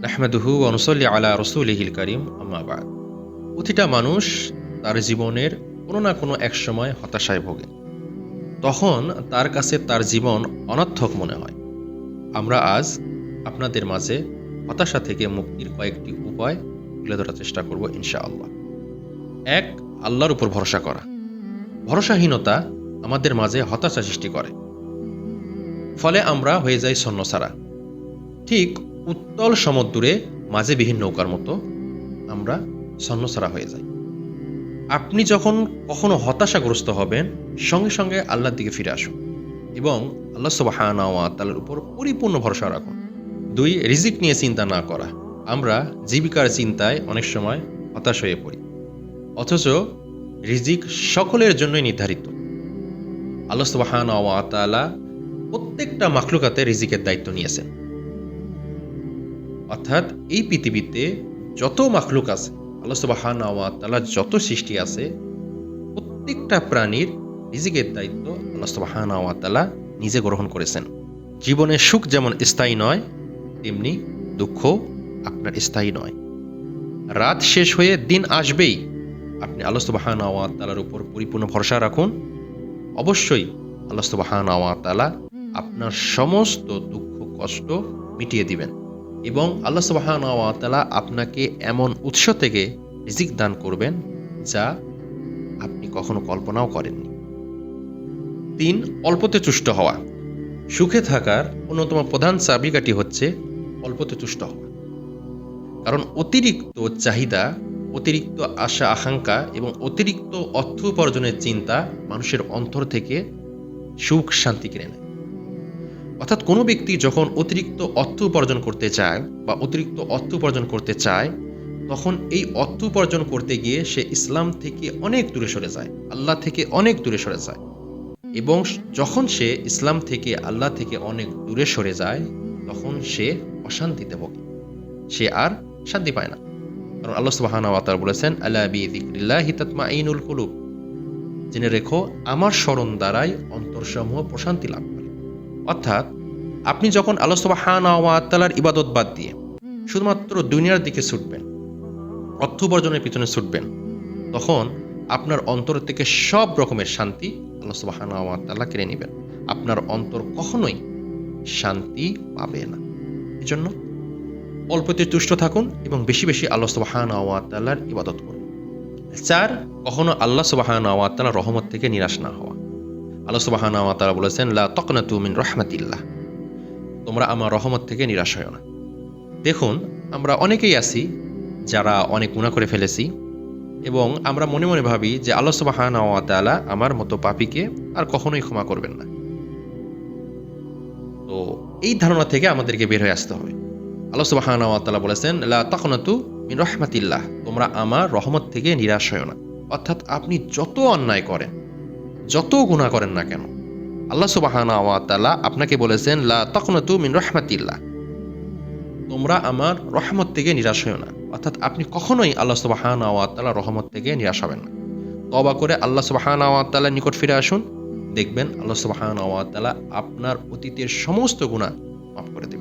নাহমেদহু অনুসল্লি আলা রসুলহিল করিম প্রতিটা মানুষ তার জীবনের কোনো না কোনো এক সময় হতাশায় ভোগে। তখন তার কাছে তার জীবন অনর্থক মনে হয়। আমরা আজ আপনাদের মাঝে হতাশা থেকে মুক্তির কয়েকটি উপায় তুলে ধরার চেষ্টা করব ইনশাআল্লাহ। এক, আল্লাহর উপর ভরসা করা। ভরসাহীনতা আমাদের মাঝে হতাশা সৃষ্টি করে। ফলে আমরা হয়ে যাই ছন্নছাড়া ঠিক উত্তল সমুদ্রে মাঝে বিহীন নৌকার মতো আমরা ছন্নছাড়া হয়ে যাই। আপনি যখন কখনো হতাশাগ্রস্ত হবেন, সঙ্গে সঙ্গে আল্লাহর দিকে ফিরে আসুন এবং আল্লাহ সুবাহানাওয়াতালার উপর পরিপূর্ণ ভরসা রাখুন। দুই, রিজিক নিয়ে চিন্তা না করা। আমরা জীবিকার চিন্তায় অনেক সময় হতাশ হয়ে পড়ি। অথচ রিজিক সকলের জন্যই নির্ধারিত। আল্লাহ সুবাহানাওয়াতালা প্রত্যেকটা মাখলুকাতে রিজিকের দায়িত্ব নিয়েছেন। অর্থাৎ এই পৃথিবীতে যত মাখলুক আছে, আল্লাহ সুবাহানাওয়াতালা যত সৃষ্টি আছে, প্রত্যেকটা প্রাণীর রিজিকের দায়িত্ব আল্লাহ সুবাহানাওয়াতালা নিজে গ্রহণ করেছেন। জীবনের সুখ যেমন স্থায়ী নয়, তেমনি দুঃখ আপনার স্থায়ী নয়। রাত শেষ হয়ে দিন আসবেই, আপনি আল্লাহ সুবাহানাওয়াতালার উপর পরিপূর্ণ ভরসা রাখুন। অবশ্যই আল্লাহ সুবাহানাওয়াতালা আপনার সমস্ত দুঃখ, কষ্ট মিটিয়ে দিবেন। এবং আল্লাহ সুবাহানাওয়াতালা আপনাকে এমন উৎস থেকে রিজিক দান করবেন যা আপনি কখনো কল্পনাও করেননি। তিন, অল্পতে তুষ্ট হওয়া। সুখে থাকার অন্যতম প্রধান চাবিকাঠি হচ্ছে অল্পতে তুষ্ট হওয়া। কারণ অতিরিক্ত চাহিদা, অতিরিক্ত আশা, আকাঙ্ক্ষা এবং অতিরিক্ত অর্থ উপার্জনের চিন্তা মানুষের অন্তর থেকে সুখ শান্তি কিনে নেয়। অর্থাৎ কোনো ব্যক্তি যখন অতিরিক্ত অর্থ উপার্জন করতে চায় বা অতিরিক্ত অর্থ উপার্জন করতে চায়, তখন এই অর্থ উপার্জন করতে গিয়ে সে ইসলাম থেকে অনেক দূরে সরে যায়, আল্লাহ থেকে অনেক দূরে সরে যায়। এবং যখন সে ইসলাম থেকে আল্লাহ থেকে অনেক দূরে সরে যায়, তখন সে অশান্তিতে ভোগে। সে আর শান্তি পায় না। কারণ আল্লাহ সুবাহানা ওয়াতার বলেছেন আল্লাহ বি দিক্রিল্লাহ হিতাতমা আইনুল কুলুব। জেনে রেখো, আমার স্মরণ দ্বারাই অন্তরসমূহ প্রশান্তি লাভ করে। অর্থাৎ আপনি যখন আল্লাহ সুবাহানা ওয়াতালার ইবাদত বাদ দিয়ে শুধুমাত্র দুনিয়ার দিকে ছুটবেন, অর্থ উপার্জনের পিছনে ছুটবেন, তখন আপনার অন্তর থেকে সব রকমের শান্তি আল্লাহ সুবাহানা কেড়ে নেবেন। আপনার অন্তর কখনোই শান্তি পাবে না। এজন্য অল্পতে তুষ্ট থাকুন এবং বেশি বেশি আল্লাহ সুবাহানা ওয়াতাল্লাহর ইবাদত করুন। চার, কখনো আল্লাহ সুবাহানা ওয়াতাল্লাহ রহমত থেকে নিরাশ না হওয়া। আল্লাহ সুবাহানা ওয়াতাল্লাহ বলেছেন, লা তকনা তুমিন রহমাতিল্লাহ। তোমরা আমার রহমত থেকে নিরাশ হয় না। দেখুন, আমরা অনেকেই আছি যারা অনেক গুণা করে ফেলেছি এবং আমরা মনে মনে ভাবি যে আল্লাহ সুবাহান তালা আমার মতো পাপিকে আর কখনোই ক্ষমা করবেন না। তো এই ধারণা থেকে আমাদেরকে বের হয়ে আসতে হবে। আল্লাহ সুবাহান তালা বলেছেন, লা তখনতু মিন রহমাতিল্লাহ। তোমরা আমার রহমত থেকে নিরাশ হয় না। অর্থাৎ আপনি যত অন্যায় করেন যত গুণা করেন না কেন, আল্লাহ সুবাহান তালা আপনাকে বলেছেন, লা তখনতু মিন রহমাতিল্লাহ। তোমরা আমার রহমত থেকে নিরাশ হও না। অর্থাৎ আপনি কখনোই আল্লাহ সুবাহান আওয়াতাল্লাহ রহমত থেকে নিরাশ হবেন না। তবা করে আল্লাহ সুবাহান আওয়াতাল্লাহ নিকট ফিরে আসুন। দেখবেন আল্লাহ সুবাহান আওয়াতাল্লাহ আপনার অতীতের সমস্ত গুণা মাফ করে দেবেন।